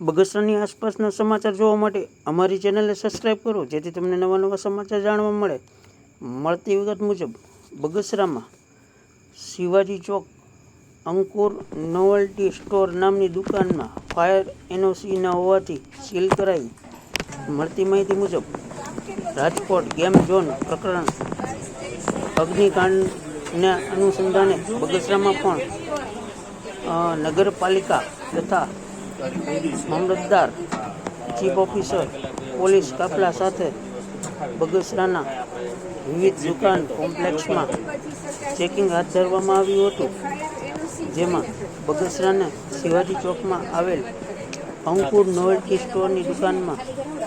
બગસરાની આસપાસના સમાચાર જોવા માટે અમારી ચેનલને સબસ્ક્રાઈબ કરો, જેથી તમને નવા નવા સમાચાર જાણવા મળે. મળતી વિગત મુજબ, બગસરામાં શિવાજી ચોક, અંકુર નોવલ્ટી સ્ટોર નામની દુકાનમાં ફાયર એનઓસીના હોવાથી સીલ કરાઈ. મળતી માહિતી મુજબ, રાજકોટ ગેમ ઝોન પ્રકરણ અગ્નિકાંડના અનુસંધાને બગસરામાં પણ નગરપાલિકા તથા મામલતદાર ચીફ ઓફિસર પોલીસ કાફલા સાથે બગસરાના વિવિધ દુકાન કોમ્પ્લેક્સમાં ચેકિંગ હાથ ધરવામાં આવ્યું હતું, જેમાં બગસરાના શિવાજી ચોકમાં આવેલ અંકુર નોવેલ્ટી સ્ટોરની દુકાનમાં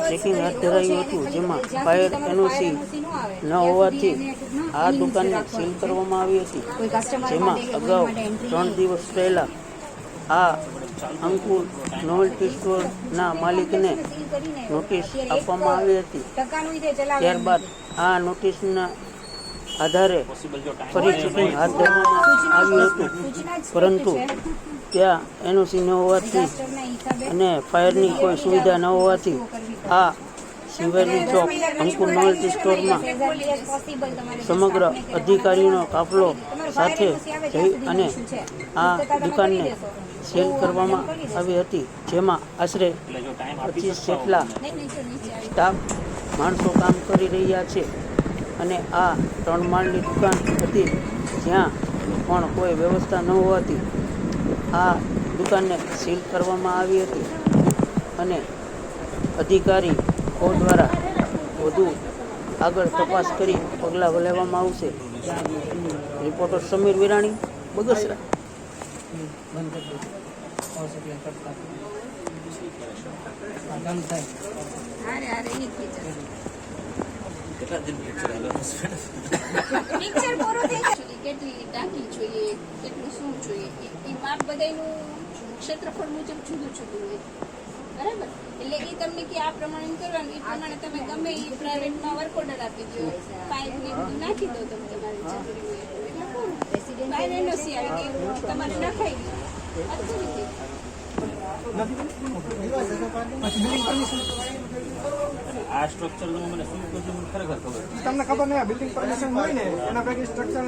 ચેકિંગ હાથ ધરાયું હતું, જેમાં ફાયર એનઓસી ન હોવાથી આ દુકાનને સીલ કરવામાં આવી હતી, જેમાં અગાઉ ત્રણ દિવસ પહેલા આ અંકુર નોવેલ્ટી સ્ટોરના માલિકને નોટિસ આપવામાં આવી હતી. ત્યારબાદ આ નોટિસના આધારે ફરી ચૂંટણી હાથ ધરવામાં આવ્યું હતું. પરંતુ ત્યાં એનઓસી ન હોવાથી અને ફાયરની કોઈ સુવિધા ન હોવાથી આ શિવાજી ચોક અંકુર નોવેલ્ટી સ્ટોરમાં સમગ્ર અધિકારીઓનો કાફલો સાથે જઈ અને આ દુકાનને સેલ કરવામાં આવી હતી, જેમાં આશરે પચીસ જેટલા સ્ટાફ માણસો કામ કરી રહ્યા છે અને આ ત્રણ માળની દુકાન હતી, જ્યાં પણ કોઈ વ્યવસ્થા ન હોવાથી આ દુકાનને સીલ કરવામાં આવી હતી. અને અધિકારીઓ દ્વારા વધુ આગળ તપાસ કરી પગલાં લેવામાં આવશે. રિપોર્ટર સમીર વિરાણી બગસરા. કેટલી ટાંકી જોઈએ કેટલું શું જોઈએ એ- એ માપ બધાનું ક્ષેત્રફળ મુજબ જુદું જુદું હોય. બરાબર? એટલે એ તમને કે આ પ્રમાણે કરવાનું એ પ્રમાણે તમે ગમે એ પ્રાઇવેટમાં વર્ક ઓર્ડર આપી દો પાઇપ ને બધું નાખી દો તમે તમારી જરૂરી આવી ગઈ તમારે નખાઈ ગયું. આ સ્ટ્રક્ચર મને શું કહ્યું ખરેખર ખબર તમને ખબર નહીં બિલ્ડિંગ પરમિશન હોય ને એના પૈકી સ્ટ્રક્ચર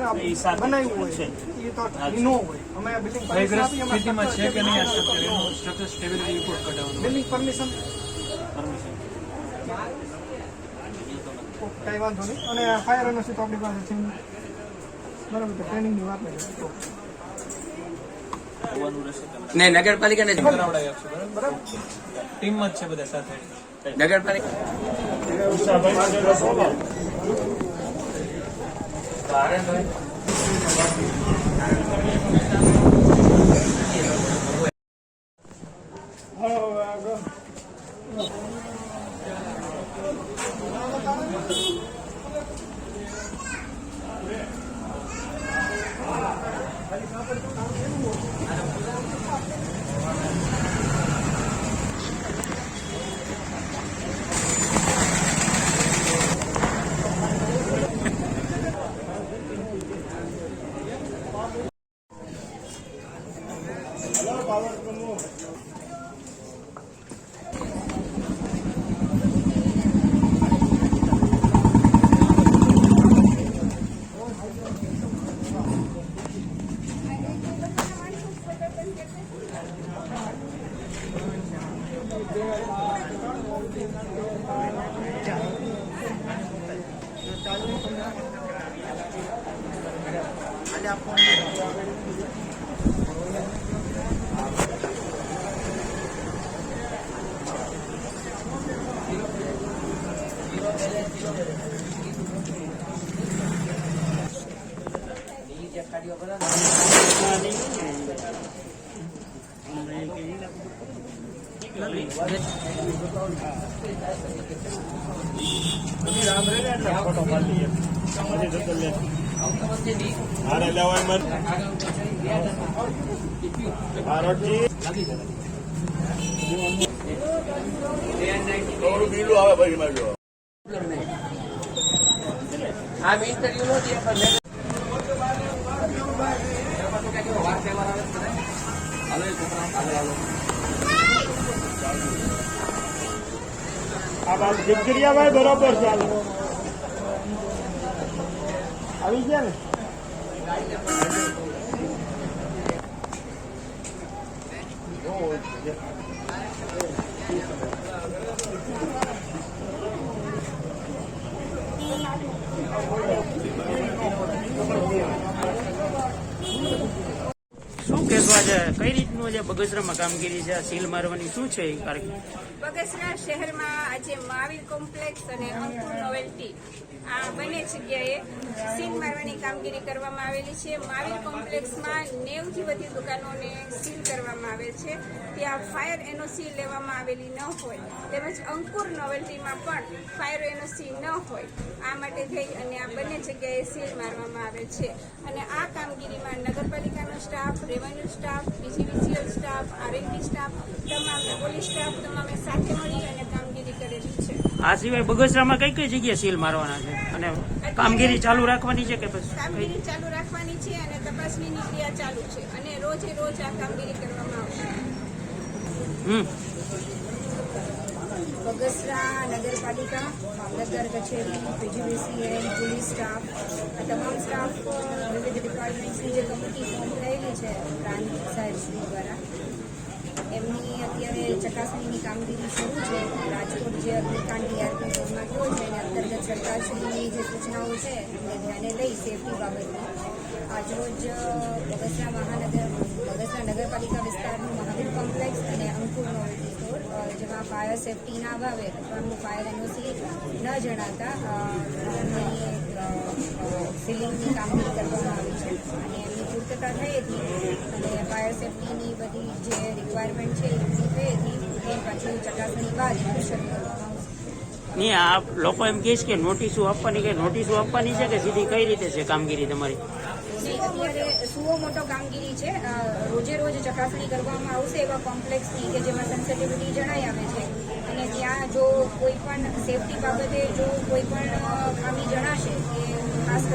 બનાવ્યું હોય છે. એ તો નો હોય. અમે બિલ્ડિંગ પરમિશન સ્થિતિમાં છે કે નહીં આ સ્ટ્રક્ચર સ્ટ્રક્ચર સ્ટેબિલિટી રિપોર્ટ કઢાવવાનો? બિલ્ડિંગ પરમિશન પરમિશન કઈ વાંધો નહીં. અને ફાયર એનઓસી તો આપણી પાસે છે. બરાબર તો ટ્રેનિંગની વાત નથી તો બરાબર. રહેશે તમને છે બધા જ કરાવડાવી આપશે બરાબર ટીમમાં જ છે બધા સાથે નગરપાલિકા આ ઇન્ટરવ્યુ આવે ને? હાલો એ છોકરા, હાલો, હાલો. દીપગીરિયાભાઈ બરોબર ચાલે આવી ગયા ને? શું કહેશો આજે કઈ રીતનું જે બગસરામાં કામગીરી છે? સીલ મારવાની શું છે એ બગસરા શહેરમાં આજે મહાવીર કોમ્પ્લેક્સ અને અંકુર નોવેલ્ટી આ બંને જગ્યાએ સીલ મારવાની કામગીરી કરવામાં આવેલી છે. મહાવીર કોમ્પ્લેક્સમાં નેવથી વધુ દુકાનોને સીલ કરવામાં આવે છે. ત્યાં ફાયર એનઓસી લેવામાં આવેલી ન હોય તેમજ અંકુર નોવેલ્ટીમાં પણ ફાયર એનઓસી ન હોય આ માટે થઈ અને આ બંને જગ્યાએ સીલ મારવામાં આવે છે. અને આ કામગીરીમાં નગરપાલિકાનો staff revenue staff BGVCL staff RNB staff તમામ પોલીસ સ્ટાફ તમામે સાથે મળી અને કામગીરી કરેલી છે. આ સિવાય બગસરામાં કઈ કઈ જગ્યાએ સીલ મારવાના છે? અને કામગીરી ચાલુ રાખવાની છે કે પછી? કામગીરી ચાલુ રાખવાની છે અને તપાસણીની ક્રિયા ચાલુ છે અને રોજે રોજ આ કામગીરી કરવામાં આવશે. હમ. બગસરા નગરપાલિકા મામલતદાર કચેરી પીજીવીસીએલ પોલીસ સ્ટાફ આ તમામ સ્ટાફ વિવિધ વિવિધ ડિપાર્ટમેન્ટ્સની જે કમિટી ફોર્મ થયેલી છે પ્રાંત સાહેબ શ્રી દ્વારા એમની અત્યારે ચકાસણીની કામગીરી શરૂ છે. રાજકોટ જે અગ્નિકાંડ ડીઆરપી ઝોનમાં થયો છે એને અંતર્ગત સરકારશ્રીની જે સૂચનાઓ છે એમને ધ્યાને લઈ સેફટી બાબતની આજરોજ બગસરા મહાનગર બગસરા નગરપાલિકા વિસ્તારનું મહાવીર કોમ્પ્લેક્સ અને અંકુર અ, જેમાં ફાયર સેફટીના અભાવે અથવા ફાયર એનઓસી ન જણાતા સીલિંગની કામગીરી કરવામાં અને એની પૂર્તતા થઈ હતી અને ફાયર સેફટીની બધી જે રિક્વાયરમેન્ટ છે એ પૂરી થઈ હતી એ પછી ચકાસણી બાદ શરૂ કરવામાં નહીં આ લોકો એમ કહે છે કે નોટિસો આપવાની કે નોટિસો આપવાની છે કે સીધી કઈ રીતે છે કામગીરી તમારી? અત્યારે સુઓ મોટો કામગીરી છે. રોજે રોજ ચકાસણી કરવામાં આવશે એવા કોમ્પ્લેક્સની કે જેમાં સેન્સિટિવિટી જણાઈ આવે છે. અને ત્યાં જો કોઈ પણ સેફટી બાબતે જો કોઈ પણ ખામી જણાશે કે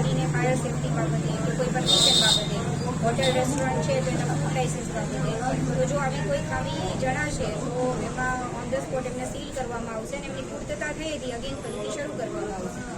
કરીને ફાયર સેફટી બાબતે કે કોઈ પણ કિચન બાબતે હોટેલ રેસ્ટોરન્ટ છે તો એના ફૂડ લાઇસન્સ બાબતે તો જો આવી કોઈ ખામી જણાશે, તો એમાં ઓન ધ સ્પોટ એમને સીલ કરવામાં આવશે અને એમની પૂર્તતા થઈ હતી અગેન ફરીથી શરૂ કરવામાં આવશે.